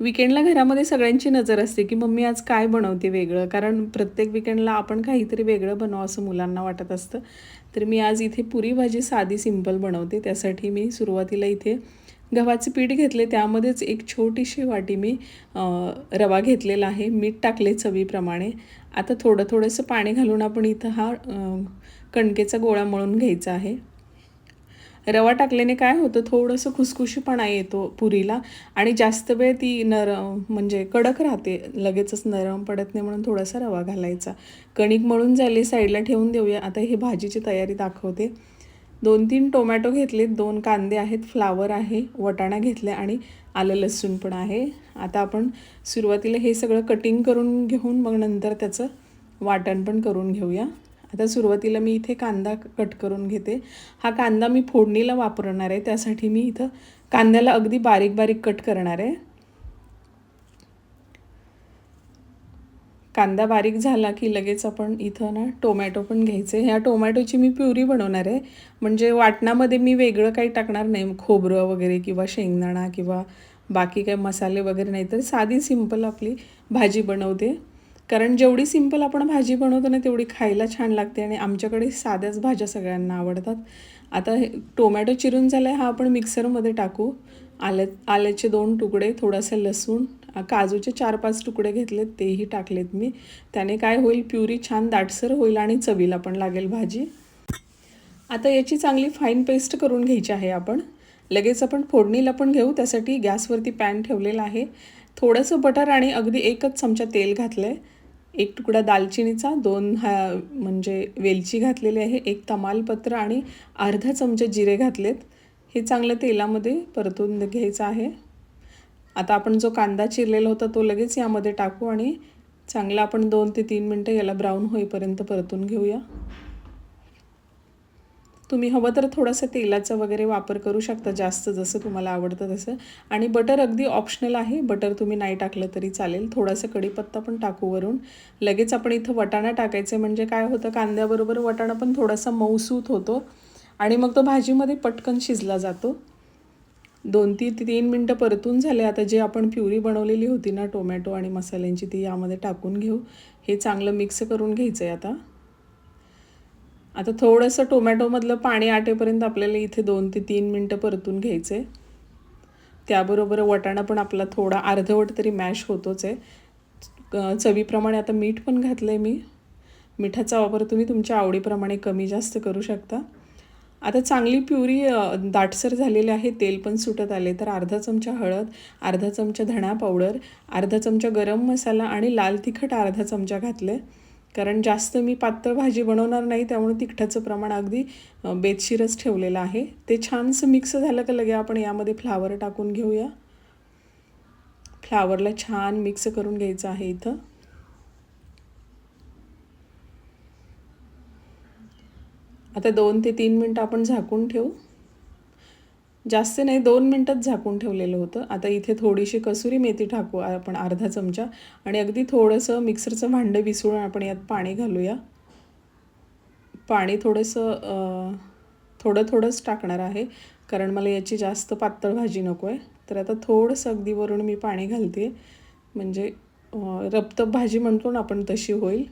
विकेंडला घरामध्ये सगळ्यांची नजर असते की मम्मी आज काय बनवते वेगळं? कारण प्रत्येक विकेंडला आपण काहीतरी वेगळं बनवावं असं मुलांना वाटत असतं. तर मी आज इथे पुरी भाजी साधी सिंपल बनवते. त्यासाठी मी सुरुवातीला इथे गव्हाचे पीठ घेतले. त्यामध्येच एक छोटीशी वाटी मी रवा घेतलेला आहे. मीठ टाकले चवीप्रमाणे. आता थोडं थोडंसं पाणी घालून आपण इथं हा कणकेचा गोळा मळून घ्यायचा आहे. रवा टाकल्याने काय होतं थोडंसं खुसखुशीपणा येतो पुरीला आणि जास्त वेळ ती नरम म्हणजे कडक राहते. लगेचच नरम पडत नाही म्हणून थोडासा रवा घालायचा. कणिक मळून झाली साईडला ठेवून देऊया. आता हे भाजीची तयारी दाखवते. दोन तीन टोमॅटो घेतलेत दोन कांदे आहेत फ्लावर आहे वटाणा घेतले आणि आलं लसूण पण आहे. आता आपण सुरुवातीला हे सगळं कटिंग करून घेऊन मग नंतर त्याचं वाटण पण करून घेऊया. आता सुरुवातीला मी इथे कांदा कट करून घेते. हा कांदा मी फोडणीला वापरणार आहे. त्यासाठी मी इथं कांद्याला अगदी बारीक बारीक कट करणार आहे. कांदा बारीक झाला की लगेच आपण इथं ना टोमॅटो पण घ्यायचे. ह्या टोमॅटोची मी प्युरी बनवणार आहे. म्हणजे वाटणामध्ये मी वेगळं काही टाकणार नाही. खोबरं वगैरे किंवा शेंगदाणा किंवा बाकी काही मसाले वगैरे नाही तर साधी सिंपल आपली भाजी बनवते. कारण जेवढी सिंपल आपण भाजी बनवतो ना तेवढी खायला छान लागते आणि आमच्याकडे साध्याच भाज्या सगळ्यांना आवडतात. आता हे टोमॅटो चिरून झाला हा आपण मिक्सरमध्ये टाकू. आल्या आल्याचे दोन तुकडे थोडासा लसूण काजूचे चार पाच तुकडे घेतलेत तेही टाकलेत मी. त्याने काय होईल प्युरी छान दाटसर होईल आणि चवीला पण लागेल भाजी. आता याची चांगली फाईन पेस्ट करून घ्यायची आहे आपण. लगेच आपण फोडणीला पण घेऊ त्यासाठी गॅसवरती पॅन ठेवलेला आहे. थोडंसं बटर आणि अगदी एकच चमचा तेल घातलं आहे एक तुकडा दालचिनीचा दोन हा म्हणजे वेलची घातलेली आहे एक तमालपत्र आणि अर्धा चमचा जिरे घातलेत. हे चांगलं तेलामध्ये परतून घ्यायचं आहे. आता आपण जो कांदा चिरलेला होता तो लगेच यामध्ये टाकू आणि चांगला आपण दोन ते तीन मिनटं याला ब्राऊन होईपर्यंत परतून घेऊया. तुम्ही हवं तर थोडंसं तेलाचा वगैरे वापर करू शकता जास्त जसं तुम्हाला आवडतं तसं. आणि बटर अगदी ऑप्शनल आहे. बटर तुम्ही नाही टाकलं तरी चालेल. थोडासा कढीपत्ता पण टाकू वरून. लगेच आपण इथं वटाणा टाकायचं म्हणजे काय होतं कांद्याबरोबर वटाणा पण थोडासा मऊसूत होतो. आणि मग तो भाजीमध्ये पटकन शिजला जातो. दोन ती तीन मिनटं परतून झाले. आता जे आपण प्युरी बनवलेली होती ना टोमॅटो आणि मसाल्यांची ती यामध्ये टाकून घेऊ. हे चांगलं मिक्स करून घ्यायचं आहे आता. आता थोडंसं टोमॅटोमधलं पाणी आटेपर्यंत आपल्याला इथे दोन ते तीन मिनटं परतून घ्यायचं. आहे त्याबरोबर वटाणा पण आपला थोडा अर्धवट तरी मॅश होतोच आहे. चवीप्रमाणे आता मीठ पण घातलं आहे मी. मिठाचा वापर तुम्ही तुमच्या आवडीप्रमाणे कमी जास्त करू शकता. आता चांगली प्युरी दाटसर झालेली आहे. तेल पण सुटत आले तर अर्धा चमचा हळद अर्धा चमचा धणा पावडर अर्धा चमचा गरम मसाला आणि लाल तिखट अर्धा चमचा घातलं आहे कारण जास्त मी पातळ भाजी बनवणार नाही त्यामुळे तिखटाचं प्रमाण अगदी बेतशीरच ठेवलेलं आहे. ते छानसं मिक्स झालं का लगे आपण यामध्ये फ्लावर टाकून घेऊया. फ्लावरला छान मिक्स करून घ्यायचं आहे इथं. आता दोन ते तीन मिनटं आपण झाकून ठेवू. जास्त नाही दोन मिनटंच झाकून ठेवलेलं होतं. आता इथे थोडीशी कसुरी मेथी टाकू आपण अर्धा चमचा आणि अगदी थोडंसं मिक्सरचं भांडं विसळून आपण यात पाणी घालूया. पाणी थोडंसं थोडं थोडंच टाकणार आहे कारण मला याची जास्त पातळ भाजी नको आहे तर आता थोडंसं अगदी वरून मी पाणी घालते. म्हणजे रपतप भाजी म्हणतो ना आपण तशी होईल.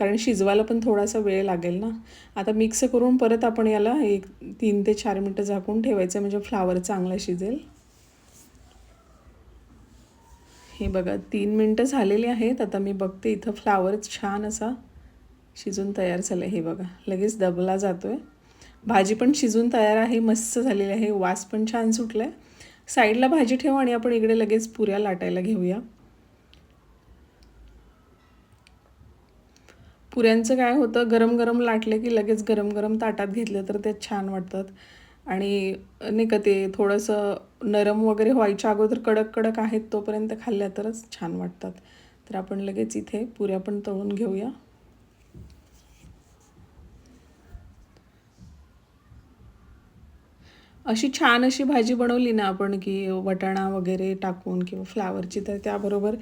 कारण शिजवायला पण थोडासा वेळ लागेल ना. आता मिक्स करून परत आपण याला एक तीन ते चार मिनटं झाकून ठेवायचं म्हणजे फ्लावर चांगला शिजेल. हे बघा तीन मिनटं झालेली आहेत. आता मी बघते इथं फ्लावर छान असा शिजून तयार झालं हे बघा लगेच दबला जातो आहे भाजी पण शिजून तयार आहे मस्त झालेली आहे वास पण छान सुटला आहे साईडला भाजी ठेवू आणि आपण इकडे लगेच पुऱ्या लाटायला घेऊया. पुऱ्यांचं काय होतं गरम गरम लाटले की लगेच गरम गरम ताटात घेतलं तर ते छान वाटतात. आणि नाही का ते थोडंसं नरम वगैरे व्हायच्या अगोदर कडक कडक आहेत तोपर्यंत खाल्ल्या तरच छान वाटतात. तर आपण लगेच इथे पुऱ्या पण तळून घेऊया. अशी छान अशी भाजी बनवली ना आपण की वटाणा वगैरे टाकून किंवा फ्लावरची तर त्याबरोबर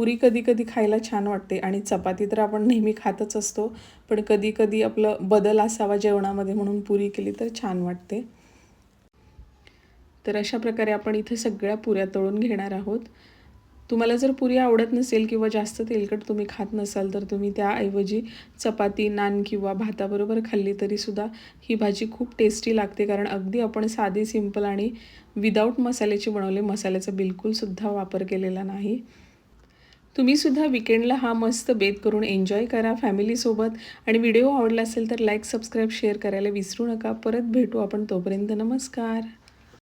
पुरी कधी कधी खायला छान वाटते आणि चपाती तर आपण नेहमी खातच असतो पण कधी कधी आपलं बदल असावा जेवणामध्ये म्हणून पुरी केली तर छान वाटते. तर अशा प्रकारे आपण इथे सगळ्या पुऱ्या तळून घेणार आहोत. तुम्हाला जर पुरी आवडत नसेल किंवा जास्त तेलकट तुम्ही खात नसाल तर तुम्ही त्याऐवजी चपाती नान किंवा भाताबरोबर खाल्ली तरीसुद्धा ही भाजी खूप टेस्टी लागते कारण अगदी आपण साधी सिंपल आणि विदाऊट मसाल्याची बनवले मसाल्याचा बिलकुलसुद्धा वापर केलेला नाही. तुम्हीसुद्धा विकेंडला हा मस्त बेत करून एन्जॉय करा फॅमिलीसोबत आणि व्हिडिओ आवडला असेल तर लाईक सबस्क्राईब शेअर करायला विसरू नका. परत भेटू आपण तोपर्यंत नमस्कार.